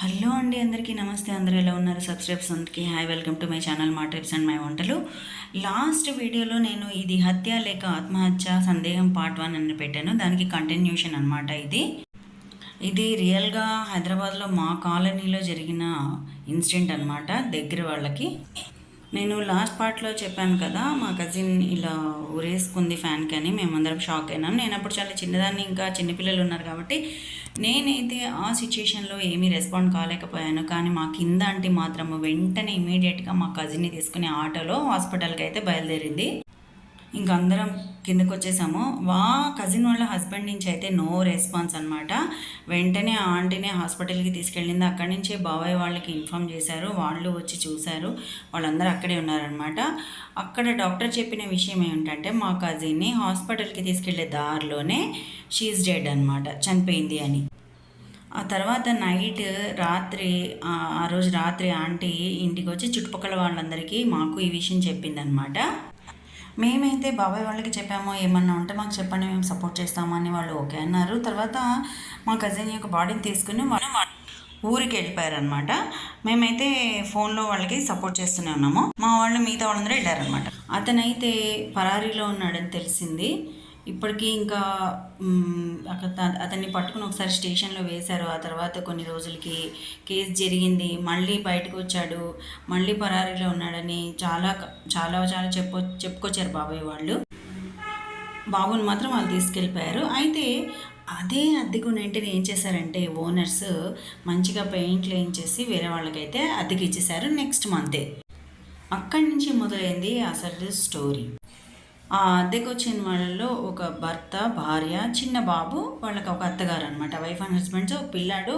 Hello అండి అందరికీ నమస్తే అందరూ ఎలా ఉన్నారు? సబ్స్క్రైబ్స్ అందరికీ hi welcome to my channel మా ట్రిప్స్ అండ్ మై వంటలు. లాస్ట్ వీడియోలో నేను ఇది హత్య లేక ఆత్మహత్య సందేహం పార్ట్ వన్ అని పెట్టాను. దానికి కంటిన్యూషన్ అనమాట ఇది. ఇది రియల్గా హైదరాబాద్లో మా కాలనీలో జరిగిన ఇన్సిడెంట్ అన్నమాట దగ్గర వాళ్ళకి. నేను లాస్ట్ పార్ట్లో చెప్పాను కదా మా కజిన్ ఇలా ఊరేసుకుంది ఫ్యాన్కి అని మేమందరం షాక్ అయినాం. నేను అప్పుడు చాలా చిన్నదాన్ని ఇంకా చిన్నపిల్లలు ఉన్నారు కాబట్టి నేనైతే ఆ సిచ్యుయేషన్లో ఏమీ రెస్పాండ్ కాలేకపోయాను. కానీ మా కింద అంటే మాత్రం వెంటనే ఇమీడియట్గా మా కజిన్ని తీసుకుని ఆటోలో హాస్పిటల్కి అయితే బయలుదేరింది. ఇంక అందరం కిందకు వచ్చేసాము వా కజిన్ వాళ్ళ హస్బెండ్ నుంచి అయితే నో రెస్పాన్స్ అనమాట వెంటనే ఆ ఆంటీనే హాస్పిటల్కి తీసుకెళ్ళింది. అక్కడి నుంచే బాబాయ్ వాళ్ళకి ఇన్ఫామ్ చేశారు. వాళ్ళు వచ్చి చూశారు. వాళ్ళందరూ అక్కడే ఉన్నారనమాట అక్కడ డాక్టర్ చెప్పిన విషయం ఏమిటంటే మా కజిన్ని హాస్పిటల్కి తీసుకెళ్ళే దారిలోనే షీఈ్ డెడ్ అనమాట చనిపోయింది అని. ఆ తర్వాత నైట్ రాత్రి ఆ రోజు రాత్రి ఆంటీ ఇంటికి వచ్చి చుట్టుపక్కల వాళ్ళందరికీ మాకు ఈ విషయం చెప్పిందనమాట మేమైతే బాబాయ్ వాళ్ళకి చెప్పాము ఏమన్నా ఉంటే మాకు చెప్పండి మేము సపోర్ట్ చేస్తామని వాళ్ళు ఓకే అన్నారు. తర్వాత మా కజిన్ యొక్క బాడీని తీసుకుని వాళ్ళు ఊరికి వెళ్ళిపోయారనమాట మేమైతే ఫోన్లో వాళ్ళకి సపోర్ట్ చేస్తూనే ఉన్నాము. మా వాళ్ళు మిగతా వాళ్ళందరూ వెళ్ళారనమాట అతనైతే పరారీలో ఉన్నాడని తెలిసింది. ఇప్పటికీ ఇంకా అక్కడ అతన్ని పట్టుకుని ఒకసారి స్టేషన్లో వేశారు. ఆ తర్వాత కొన్ని రోజులకి కేసు జరిగింది. మళ్ళీ బయటకు వచ్చాడు మళ్ళీ పరారీలో ఉన్నాడని చాలా చాలా చాలా చెప్పు చెప్పుకొచ్చారు బాబాయ్ వాళ్ళు. బాబుని మాత్రం వాళ్ళు తీసుకెళ్ళిపోయారు. అయితే అదే అద్దెకు వెంటనే ఏం చేశారంటే ఓనర్స్ మంచిగా పెయింట్లు వేయించేసి వేరే వాళ్ళకైతే అద్దెకి ఇచ్చేసారు నెక్స్ట్ మంతే. అక్కడి నుంచి మొదలైంది అసలు స్టోరీ. ఆ అద్దెకు వచ్చిన వాళ్ళలో ఒక భర్త భార్య చిన్న బాబు వాళ్ళకి ఒక అత్తగారు అనమాట వైఫ్ అండ్ హస్బెండ్స్ ఒక పిల్లాడు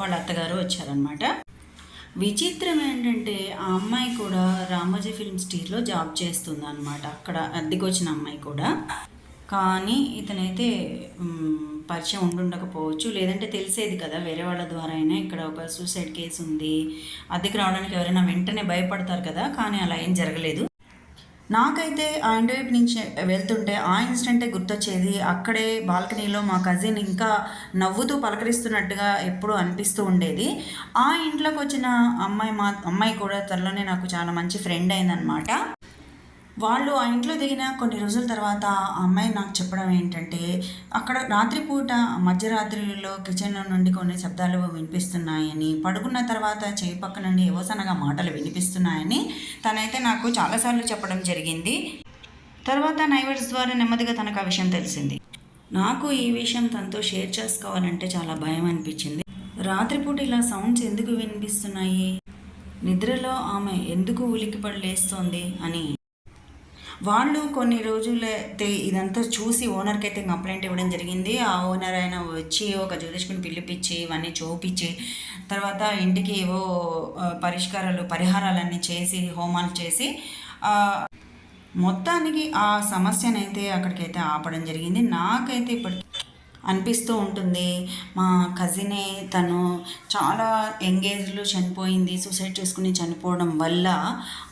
వాళ్ళ అత్తగారు వచ్చారనమాట విచిత్రం ఏంటంటే ఆ అమ్మాయి కూడా రామోజీ ఫిల్మ్ స్టీర్లో జాబ్ చేస్తుంది అనమాట అక్కడ అద్దెకు వచ్చిన అమ్మాయి కూడా. కానీ ఇతనైతే పరిచయం ఉండుండకపోవచ్చు. లేదంటే తెలిసేది కదా వేరే వాళ్ళ ద్వారా అయినా ఇక్కడ ఒక సూసైడ్ కేసు ఉంది. అద్దెకి రావడానికి ఎవరైనా వెంటనే భయపడతారు కదా కానీ అలా ఏం జరగలేదు. నాకైతే ఆ ఇంటి వైపు నుంచి వెళ్తుంటే ఆ ఇన్సిడెంటే గుర్తొచ్చేది. అక్కడే బాల్కనీలో మా కజిన్ ఇంకా నవ్వుతూ పలకరిస్తున్నట్టుగా ఎప్పుడూ అనిపిస్తూ ఉండేది. ఆ ఇంట్లోకి వచ్చిన అమ్మాయి మా అమ్మాయి కూడా త్వరలోనే నాకు చాలా మంచి ఫ్రెండ్ అయిందనమాట వాళ్ళు ఆ ఇంట్లో దిగిన కొన్ని రోజుల తర్వాత ఆ అమ్మాయి నాకు చెప్పడం ఏంటంటే అక్కడ రాత్రిపూట మధ్యరాత్రిలో కిచెన్లో నుండి కొన్ని శబ్దాలు వినిపిస్తున్నాయని పడుకున్న తర్వాత చేయి పక్క నుండి ఏవో సన్నగా మాటలు వినిపిస్తున్నాయని తనైతే నాకు చాలాసార్లు చెప్పడం జరిగింది. తర్వాత నైవర్స్ ద్వారా నెమ్మదిగా తనకు ఆ విషయం తెలిసింది. నాకు ఈ విషయం తనతో షేర్ చేసుకోవాలంటే చాలా భయం అనిపించింది. రాత్రిపూట ఇలా సౌండ్స్ ఎందుకు వినిపిస్తున్నాయి? నిద్రలో ఆమె ఎందుకు ఉలికిపడలేస్తోంది అని వాళ్ళు కొన్ని రోజులైతే ఇదంతా చూసి ఓనర్కి అయితే కంప్లైంట్ ఇవ్వడం జరిగింది. ఆ ఓనర్ ఆయన వచ్చి ఒక జ్యోతిష్కుని పిలిపించి ఇవన్నీ చూపించి తర్వాత ఇంటికి ఏవో పరిష్కారాలు పరిహారాలన్నీ చేసి హోమాలు చేసి మొత్తానికి ఆ సమస్యనైతే అక్కడికైతే ఆపడం జరిగింది. నాకైతే ఇప్పటికీ అనిపిస్తూ ఉంటుంది. మా కజినే తను చాలా ఎంగేజ్లో చనిపోయింది. సూసైడ్ చేసుకుని చనిపోవడం వల్ల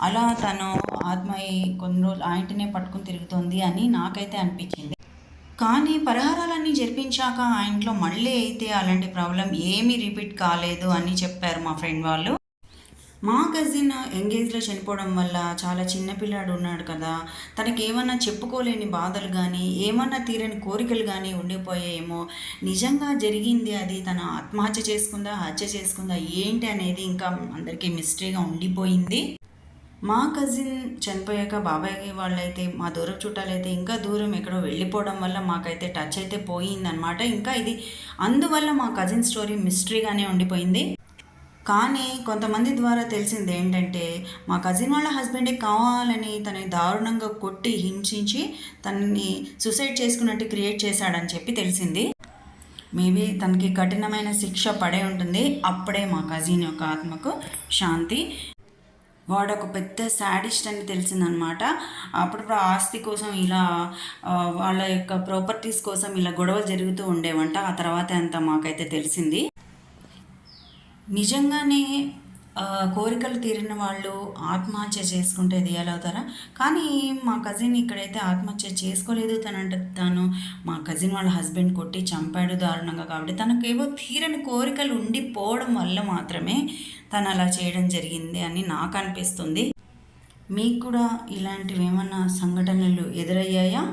అలా తను ఆత్మయి కొన్ని రోజులు ఆ పట్టుకుని తిరుగుతోంది అని నాకైతే అనిపించింది. కానీ పరిహారాలన్నీ జరిపించాక ఆ ఇంట్లో మళ్ళీ అయితే అలాంటి ప్రాబ్లం ఏమీ రిపీట్ కాలేదు అని చెప్పారు మా ఫ్రెండ్ వాళ్ళు. మా కజిన్ ఎంగేజ్లో చనిపోవడం వల్ల చాలా చిన్న పిల్లాడు ఉన్నాడు కదా. తనకి ఏమన్నా చెప్పుకోలేని బాధలు కానీ ఏమన్నా తీరని కోరికలు కానీ ఉండిపోయాయేమో. నిజంగా జరిగింది అది. తన ఆత్మహత్య చేసుకుందా హత్య చేసుకుందా ఏంటి అనేది ఇంకా అందరికీ మిస్టరీగా ఉండిపోయింది. మా కజిన్ చనిపోయాక బాబాయ్ వాళ్ళైతే మా దూరం చుట్టాలైతే ఇంకా దూరం ఎక్కడో వెళ్ళిపోవడం వల్ల మాకైతే టచ్ అయితే పోయిందనమాట ఇంకా ఇది అందువల్ల మా కజిన్ స్టోరీ మిస్టరీగానే ఉండిపోయింది. కానీ కొంతమంది ద్వారా తెలిసింది ఏంటంటే మా కజిన్ వాళ్ళ హస్బెండే కావాలని తనని దారుణంగా కొట్టి హింసించి తనని సూసైడ్ చేసుకున్నట్టు క్రియేట్ చేశాడని చెప్పి తెలిసింది. మేబీ తనకి కఠినమైన శిక్ష పడే ఉంటుంది. అప్పుడే మా కజిన్ యొక్క ఆత్మకు శాంతి. వాడు ఒక పెద్ద శాడిస్ట్ అని తెలిసిందనమాట. అప్పుడప్పుడు ఆస్తి కోసం ఇలా వాళ్ళ యొక్క ప్రాపర్టీస్ కోసం ఇలా గొడవలు జరుగుతూ ఉండేవంట. ఆ తర్వాత అంత మాకైతే తెలిసింది. నిజంగానే కోరికలు తీరిన వాళ్ళు ఆత్మహత్య చేసుకుంటే దియాలు అవుతారా కానీ మా కజిన్ ఇక్కడైతే ఆత్మహత్య చేసుకోలేదు. తనంట తాను మా కజిన్ వాళ్ళ హస్బెండ్ కొట్టి చంపాడు దారుణంగా కాబట్టి తనకేవో తీరని కోరికలు ఉండిపోవడం వల్ల మాత్రమే తను అలా చేయడం జరిగింది అని నాకు అనిపిస్తుంది. మీకు కూడా ఇలాంటివి ఏమన్నా సంఘటనలు ఎదురయ్యాయా?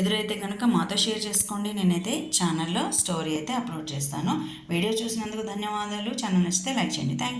ఎదురైతే కనుక మాతో షేర్ చేసుకోండి. నేనైతే ఛానల్లో స్టోరీ అయితే అప్లోడ్ చేస్తాను. వీడియో చూసినందుకు ధన్యవాదాలు. ఛానల్ నచ్చితే లైక్ చేయండి. థ్యాంక్